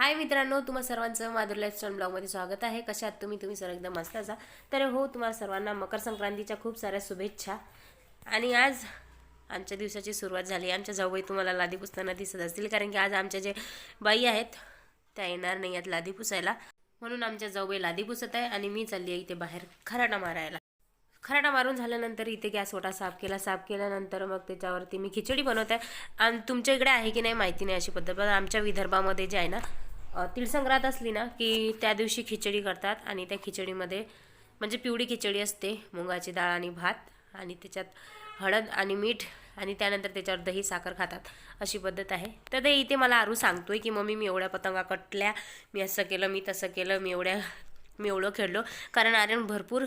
हाय मित्रांनो तुम्हा सर्वांचं माधुर लाईफस्टाईल ब्लॉगमध्ये स्वागत आहे. कशा तुम्ही? तुम्ही सर्व एकदम मस्त असा. तर हो तुम्हाला सर्वांना मकर संक्रांतीच्या खूप साऱ्या शुभेच्छा. आणि आज आमच्या दिवसाची सुरुवात झाली. आमच्या जाऊबाई तुम्हाला लादी पुसताना दिसत असतील कारण की आज आमच्या जे बाई आहेत त्या येणार नाही आहेत लादी पुसायला. म्हणून आमच्या जाऊबाई लादी पुसत आहे आणि मी चालली आहे इथे बाहेर खराटा मारायला. खराटा मारून झाल्यानंतर इथे गॅस ओटा साफ केला. साफ केल्यानंतर मग त्याच्यावरती मी खिचडी बनवत. आहे आणि तुमच्या इकडे आहे की नाही माहिती नाही अशी पद्धत पण आमच्या विदर्भामध्ये जे आहे ना तिळसंक्रांत असली ना की त्या दिवशी खिचडी करतात आणि त्या खिचडीमध्ये म्हणजे पिवळी खिचडी असते मुगाची डाळ आणि भात आणि त्याच्यात हळद आणि मीठ आणि त्यानंतर त्याच्यावर दही साखर खातात. अशी पद्धत आहे. तर ते इथे मला आरू सांगतोय की मम्मी मी एवढ्या पतंगा कटल्या मी असं केलं मी तसं केलं मी एवढ्या मी एवढं खेळलो. कारण आर्यन भरपूर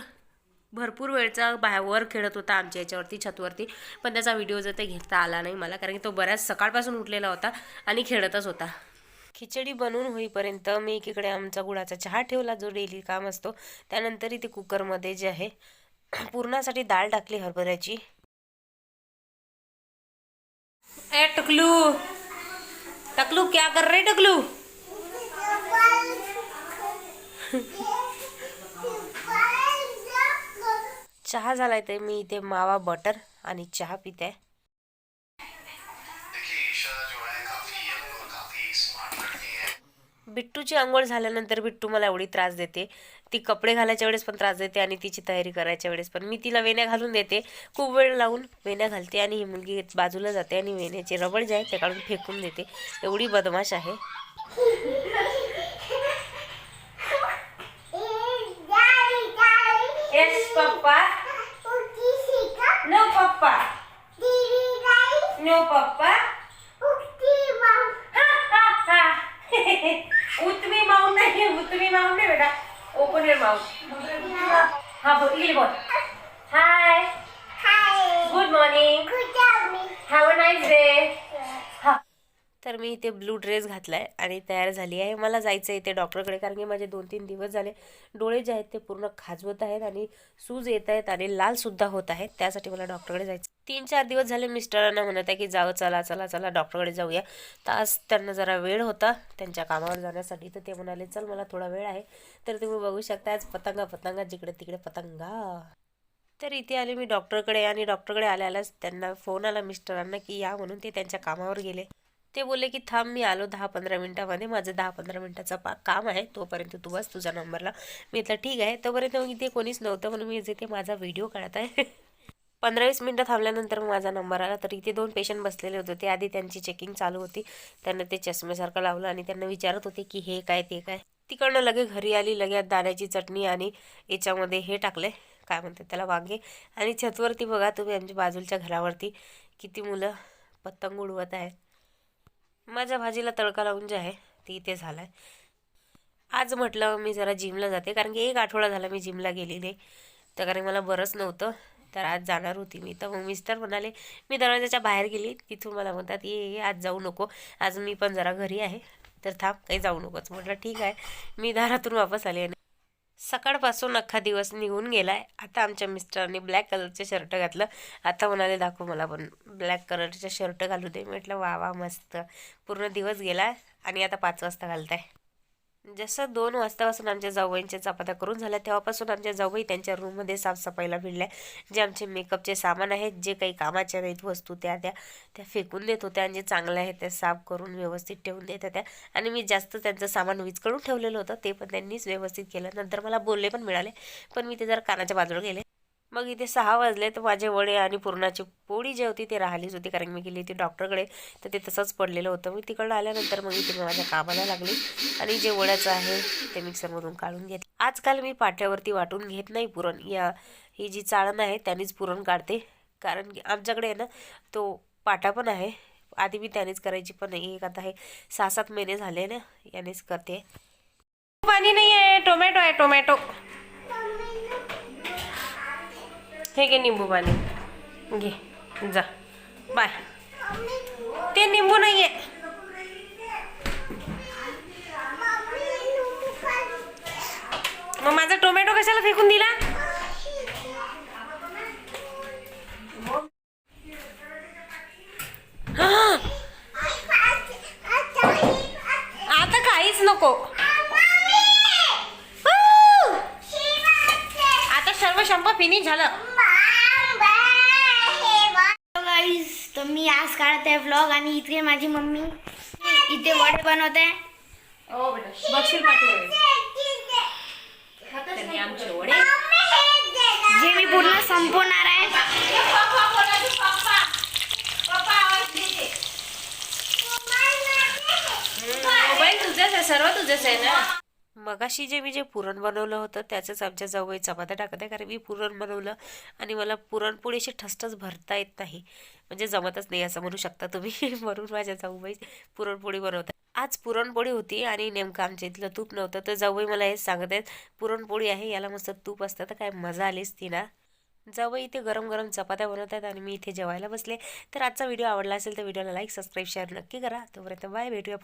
भरपूर वेळचा बाहेर खेळत होता आमच्या याच्यावरती छतवरती. पण त्याचा व्हिडिओ जर ते घेता आला नाही मला कारण की तो बऱ्याच सकाळपासून उठलेला होता आणि खेळतच होता. खिचडी बनवून होईपर्यंत मी एकीकडे आमचा गुळाचा चहा ठेवला जो डेली काम असतो. त्यानंतर इथे कुकरमध्ये जे आहे पुरणासाठी डाळ टाकली हरभऱ्याची. ए टकलू! टकलू क्या कर रे टकलू? चहा झालाय ते मी इथे मावा बटर आणि चहा पिते. बिट्टूची आंघोळ झाल्यानंतर बिट्टू मला एवढी त्रास देते. ती कपडे घालायच्या वेळेस पण त्रास देते आणि तिची तयारी करायच्या वेळेस पण. मी तिला वेण्या घालून देते. खूप वेळ लावून वेण्या घालते आणि ही मुलगी बाजूला जाते आणि वेण्याचे रबड जे आहे ते काढून फेकून देते. एवढी बदमाश आहे. येस पप्पा नो पप्पा नो पप्पा Open your mouth. How about? Hi. Hi. Good morning. Good morning. Have a nice day. तर मी इथे ब्लू ड्रेस घातला आहे आणि तयार झाली आहे. मला जायचं आहे इथे डॉक्टरकडे कारण की माझे दोन तीन दिवस झाले डोळे जे आहेत ते पूर्ण खाजवत आहेत आणि सूज येत आहेत आणि लालसुद्धा होत आहेत. त्यासाठी मला डॉक्टरकडे जायचं तीन चार दिवस झाले मिस्टरांना म्हणत आहे की जावं चला चला चला डॉक्टरकडे जाऊया. तर आज त्यांना जरा वेळ होता त्यांच्या कामावर जाण्यासाठी. तर ते म्हणाले चल मला थोडा वेळ आहे. तर तुम्ही बघू शकता आज पतंगा पतंगा जिकडे तिकडे पतंगा. तर इथे आले मी डॉक्टरकडे आणि डॉक्टरकडे आल्यालाच त्यांना फोन आला मिस्टरांना की या म्हणून ते त्यांच्या कामावर गेले. ते बोलले की थांब मी आलो दहा पंधरा मिनटामध्ये. माझं दहा पंधरा मिनटाचा पा काम आहे. तोपर्यंत तू बस तुझ्या नंबरला. मी म्हटलं ठीक आहे. तोपर्यंत मग इथे कोणीच नव्हतं. म्हणून मी इथे माझा व्हिडिओ काढत आहे. पंधरा वीस मिनटं थांबल्यानंतर मग माझा नंबर आला. तर इथे दोन पेशंट बसलेले होते. ते आधी त्यांची चेकिंग चालू होती. त्यांना ते चष्म्यासारखं लावलं आणि त्यांना विचारत होते की हे काय ते काय? तिकडनं लगे घरी आली. लगे दाण्याची चटणी आणि याच्यामध्ये हे टाकले काय म्हणतात त्याला वांगे. आणि छतवरती बघा तुम्ही आमच्या बाजूच्या घरावरती किती मुलं पतंग उडवत आहेत. माझ्या भाजीला तडका लावून जे आहे ते इथे झालं आहे आज म्हटलं मी जरा जिमला जाते कारण की एक आठवडा झाला मी जिमला गेली नाही तर कारण मला बरंच नव्हतं तर आज जाणार होती मी. तर मग मिस्टर म्हणाले मी दरवाजाच्या बाहेर गेली तिथून मला म्हणतात ये ये आज जाऊ नको. आज मी पण जरा घरी आहे तर थांब काही जाऊ नकोच. म्हटलं ठीक आहे. मी दारातून वापस आले सकाळपासून अख्खा दिवस निघून गेलाय. आता आमच्या मिस्टरांनी ब्लॅक कलरचे शर्ट घातलं. आता म्हणाले दाखव मला पण ब्लॅक कलरचे शर्ट घालू दे. म्हटलं वा वा मस्त. पूर्ण दिवस गेला आणि आता पाच वाजता घालताय. जसं दोन वाजतापासून आमच्या जाऊबाईंच्या चपात्या करून झाल्या तेव्हापासून आमच्या जाऊबाई त्यांच्या रूममध्ये साफसफाईला भिडल्या. जे आमचे मेकअपचे सामान आहेत जे काही कामाच्या नाहीत वस्तू त्या त्या त्या फेकून देत होत्या आणि जे चांगलं आहे ते साफ करून व्यवस्थित ठेवून देत होत्या. आणि मी जास्त त्यांचं सामान विचकडून ठेवलेलं होतं ते पण त्यांनीच व्यवस्थित केलं. नंतर मला बोलले पण मिळाले पण मी ते जरा कानाच्या बाजूला गेले. मग इथे सहा वाजले तर माझे वडे आणि पुरणाची पोळी जी होती ती राहिलीच होती कारण मी गेली होती डॉक्टरकडे तर ते तसंच पडलेलं होतं. मी तिकडं आल्यानंतर मग इथे मी माझ्या कामाला लागली आणि जे वड्याचं आहे ते मिक्सरमधून काढून घेतलं. आजकाल मी पाट्यावरती वाटून घेत नाही पुरण. या ही जी चाळण आहे त्यांनीच पुरण काढते कारण की आमच्याकडे आहे ना तो पाटा पण आहे. आधी मी त्यानेच करायची पण नाही एक आता हे सहा सात महिने झाले ना यानेच करते. पाणी नाही आहे टोमॅटो आहे टोमॅटो. हे घे निंबू पाणी. घे जा. बाय. ते निंबू नाही आहे मग माझा टोमॅटो कशाला फेकून दिला आता काहीच नको नको Woo! आता सर्व शंपा फिनिश झालं. तर मी आज काढत आहे व्लॉग आणि इथे माझी मम्मी इथे वडे बनवत. आहे. हो बेटा आमचे वडे. जे मी पूर्ण संपवणार आहे. मोबाईल तुझाच आहे सर्व तुझंच आहे ना? मगाशी जे मी जे पुरण बनवलं होतं त्याचंच आमच्या जाऊबाई चपात्या टाकत आहे. कारण मी पुरण बनवलं आणि मला पुरणपोळीशी ठसठस भरता येत नाही. म्हणजे जमतच नाही असं म्हणू शकता तुम्ही. म्हणून माझ्या जाऊबाई पुरणपोळी बनवतात. आज पुरणपोळी होती आणि नेमकं आमच्या इथलं तूप नव्हतं. तर जाऊबाई मला हेच सांगत आहेत पुरणपोळी आहे याला मस्त तूप असतं. तर काय मजा आलीच ती ना. जाऊबाई इथे गरम गरम चपात्या बनवत आहेत आणि मी इथे जेवायला बसले. तर आजचा व्हिडिओ आवडला असेल तर व्हिडिओला लाईक सबस्क्राईब शेअर नक्की करा. तोपर्यंत बाय भेटूया